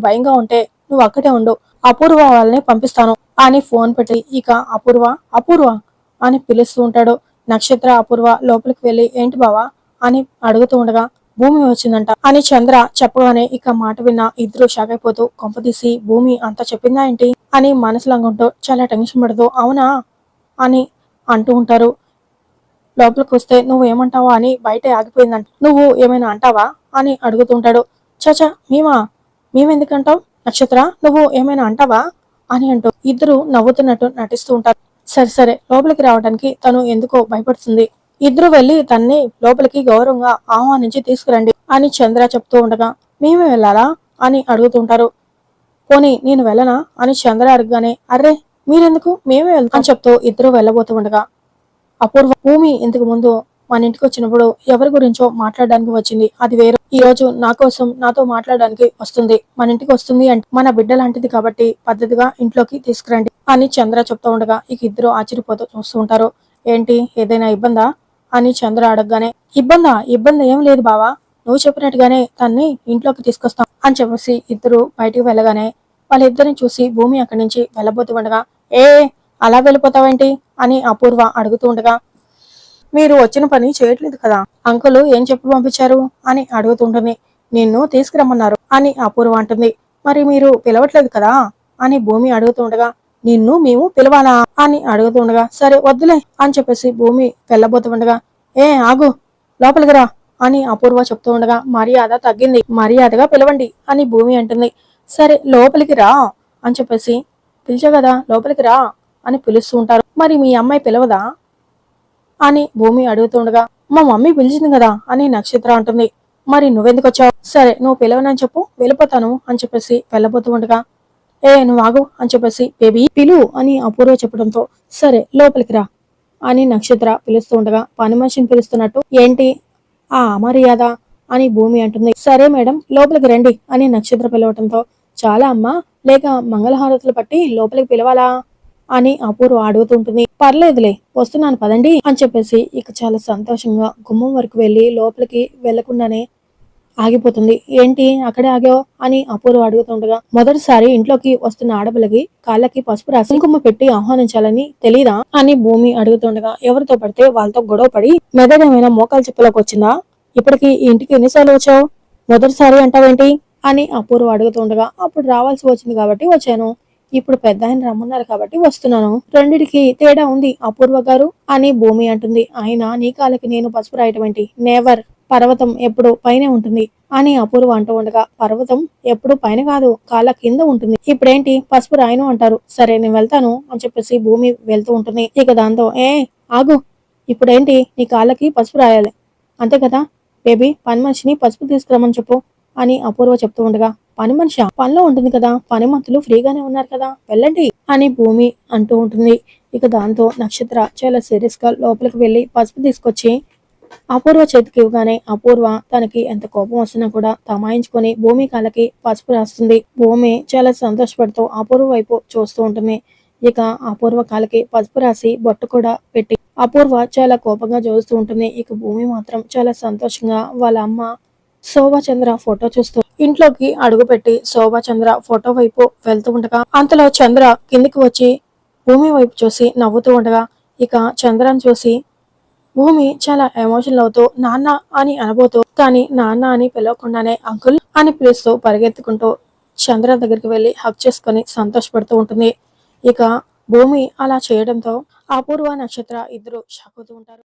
భయంగా ఉంటే నువ్వు అక్కడే ఉండు. అపూర్వ వాళ్ళని పంపిస్తాను అని ఫోన్ పెట్టి ఇక అపూర్వ అపూర్వ అని పిలుస్తూ ఉంటాడు. నక్షత్ర అపూర్వ లోపలికి వెళ్ళి ఏంటి బావా? అని అడుగుతూ ఉండగా భూమి వచ్చిందంట అని చంద్ర చెప్పగానే ఇక మాట విన్న ఇద్దరు షాక్ అయిపోతూ కొంపదీసి భూమి అంత చెప్పిందా ఏంటి? అని మనసులో అనుకుంటూ చాలా టెన్షన్ పడదు అవునా? అని అంటూ ఉంటారు. లోపలికి వస్తే నువ్వు ఏమంటావా? అని బయట ఆగిపోయిందంట. నువ్వు ఏమైనా అంటావా? అని అడుగుతుంటాడు చచా మేమా? మేమెందుకంటావు? నక్షత్ర నువ్వు ఏమైనా అంటావా? అని అంటూ ఇద్దరు నవ్వుతున్నట్టు నటిస్తూ ఉంటారు. సరే సరే లోపలికి రావడానికి తను ఎందుకో భయపడుతుంది. ఇద్దరు వెళ్ళి తన్ని లోపలికి గౌరవంగా ఆహ్వానించి తీసుకురండి అని చంద్ర చెప్తూ ఉండగా మేమే వెళ్ళాలా? అని అడుగుతుంటారు పోనీ నేను వెళ్ళనా? అని చంద్ర అడగగానే అర్రే మీరెందుకు? మేమే వెళ్తాం అని చెప్తూ ఇద్దరు వెళ్ళబోతూ ఉండగా అపూర్వ భూమి ఇంతకు ముందు మన ఇంటికి వచ్చినప్పుడు ఎవరి గురించో మాట్లాడడానికి వచ్చింది. అది వేరు. ఈ రోజు నా కోసం నాతో మాట్లాడడానికి వస్తుంది. మన ఇంటికి వస్తుంది అంటే మన బిడ్డ లాంటిది కాబట్టి పద్ధతిగా ఇంట్లోకి తీసుకురండి అని చంద్ర చెప్తూ ఉండగా ఇక ఇద్దరు ఆశ్చర్యపోతూ చూస్తూ ఉంటారు. ఏంటి? ఏదైనా ఇబ్బందా? అని చంద్ర అడగగానే ఇబ్బందా? ఇబ్బంది ఏం లేదు బావా. నువ్వు చెప్పినట్టుగానే తన్ని ఇంట్లోకి తీసుకొస్తాం అని చెప్పేసి ఇద్దరు బయటికి వెళ్ళగానే వాళ్ళిద్దరిని చూసి భూమి అక్కడి నుంచి వెళ్ళబోతూ ఉండగా ఏ అలా వెళ్ళిపోతావేంటి? అని అపూర్వ అడుగుతూ ఉండగా మీరు వచ్చిన పని చేయట్లేదు కదా. అంకులు ఏం చెప్పి పంపించారు? అని అడుగుతుంటుంది. నిన్ను తీసుకురమ్మన్నారు అని అపూర్వ అంటుంది. మరి మీరు పిలవట్లేదు కదా? అని భూమి అడుగుతుండగా నిన్ను మేము పిలవాలా? అని అడుగుతుండగా సరే వద్దులే అని చెప్పేసి భూమి వెళ్ళబోతుండగా ఏ ఆగు లోపలికి రా అని అపూర్వ చెప్తూ ఉండగా మర్యాద తగ్గింది. మర్యాదగా పిలవండి అని భూమి అంటుంది. సరే లోపలికి రా అని చెప్పేసి పిలిచా కదా లోపలికి రా అని పిలుస్తూ ఉంటారు మరి మీ అమ్మాయి పిలవదా? అని భూమి అడుగుతుండగా మా మమ్మీ పిలిచింది కదా అని నక్షత్ర అంటుంది. మరి నువ్వెందుకు వచ్చావు? సరే నువ్వు పిలవనని చెప్పు వెళ్ళిపోతాను అని చెప్పేసి వెళ్ళబోతూ ఉండగా ఏ నువ్వు ఆగు అని చెప్పేసి బేబీ పిలు అని అపూర్వ చెప్పడంతో సరే లోపలికి రా అని నక్షత్ర పిలుస్తూ ఉండగా పని మనిషిని పిలుస్తున్నట్టు ఏంటి? ఆ అమర్యాద అని భూమి అంటుంది. సరే మేడం లోపలికి రండి అని నక్షత్ర పిలవటంతో చాలా అమ్మా లేక మంగళహారతులు పట్టి లోపలికి పిలవాలా? అని అపూర్వ అడుగుతుంటుంది పర్లేదులే వస్తున్నాను పదండి అని చెప్పేసి ఇక చాలా సంతోషంగా గుమ్మం వరకు వెళ్ళి లోపలికి వెళ్ళకుండానే ఆగిపోతుంది. ఏంటి అక్కడే ఆగావు అని అపూర్వ అడుగుతుండగా మొదటిసారి ఇంట్లోకి వస్తున్న ఆడపిల్లకి కాళ్ళకి పసుపు రాసి కుంకుమ పెట్టి ఆహ్వానించాలని తెలీదా అని భూమి అడుగుతుండగా ఎవరితో పడితే వాళ్ళతో గొడవ పడి మెదడేమైనా మోకాలు చెప్పులోకి వచ్చిందా? ఇప్పటికి ఇంటికి ఎన్నిసార్లు వచ్చావు? మొదటిసారి అంటావేంటి? అని అపూర్వ అడుగుతుండగా అప్పుడు రావాల్సి వచ్చింది కాబట్టి వచ్చాను. ఇప్పుడు పెద్ద ఆయన రమ్మన్నారు కాబట్టి వస్తున్నాను. రెండిటికి తేడా ఉంది. అపూర్వ గారు అని భూమి అంటుంది. ఆయన నీ కాళ్ళకి నేను పసుపు రాయటం ఏంటి? నేవర్ పర్వతం ఎప్పుడు పైనే ఉంటుంది అని అపూర్వ అంటూ ఉండగా పర్వతం ఎప్పుడు పైన కాదు కాళ్ళ కింద ఉంటుంది. ఇప్పుడేంటి? పసుపు రాయను అంటారు. సరే నేను వెళ్తాను అని చెప్పేసి భూమి వెళ్తూ ఉంటుంది. ఇక దాంతో ఏ ఆగు. ఇప్పుడేంటి? నీ కాళ్ళకి పసుపు రాయాలి. అంతే కదా? బేబీ పని మనిషిని పసుపు తీసుకురమ్మని చెప్పు. అని అపూర్వ చెప్తూ ఉండగా పని మనిషి? పనిలో ఉంటుంది కదా. పని మంతులు ఫ్రీగానే ఉన్నారు కదా. వెళ్ళండి అని భూమి అంటూ ఉంటుంది. ఇక దాంతో నక్షత్ర చాలా సీరియస్గా లోపలికి వెళ్ళి పసుపు తీసుకొచ్చి అపూర్వ చేతికి ఇవ్వగానే అపూర్వ తనకి ఎంత కోపం వస్తున్నా కూడా తమాయించుకొని భూమి కాళ్ళకి పసుపు రాస్తుంది. భూమి చాలా సంతోషపడుతూ అపూర్వ వైపు చూస్తూ ఉంటుంది. ఇక అపూర్వ కాళ్ళకి పసుపు రాసి బొట్టు కూడా పెట్టి అపూర్వ చాలా కోపంగా చూస్తూ ఉంటుంది. ఇక భూమి మాత్రం చాలా సంతోషంగా వాళ్ళ అమ్మ శోభాచంద్ర ఫోటో చూస్తూ ఇంట్లోకి అడుగుపెట్టి శోభాచంద్ర ఫోటో వైపు వెళ్తూ ఉండగా అంతలో చంద్ర కిందికి వచ్చి భూమి వైపు చూసి నవ్వుతూ ఉండగా ఇక చంద్రని చూసి భూమి చాలా ఎమోషనల్ అవుతూ నాన్న అని అనబోతూ కానీ నాన్న అని పిలవకుండానే అంకుల్ అని పిలుస్తూ పరిగెత్తుకుంటూ చంద్ర దగ్గరికి వెళ్ళి హక్ చేసుకుని సంతోషపడుతూ ఉంటుంది. ఇక భూమి అలా చేయడంతో అపూర్వ నక్షత్ర ఇద్దరు షాక్ అవుతూ ఉంటారు.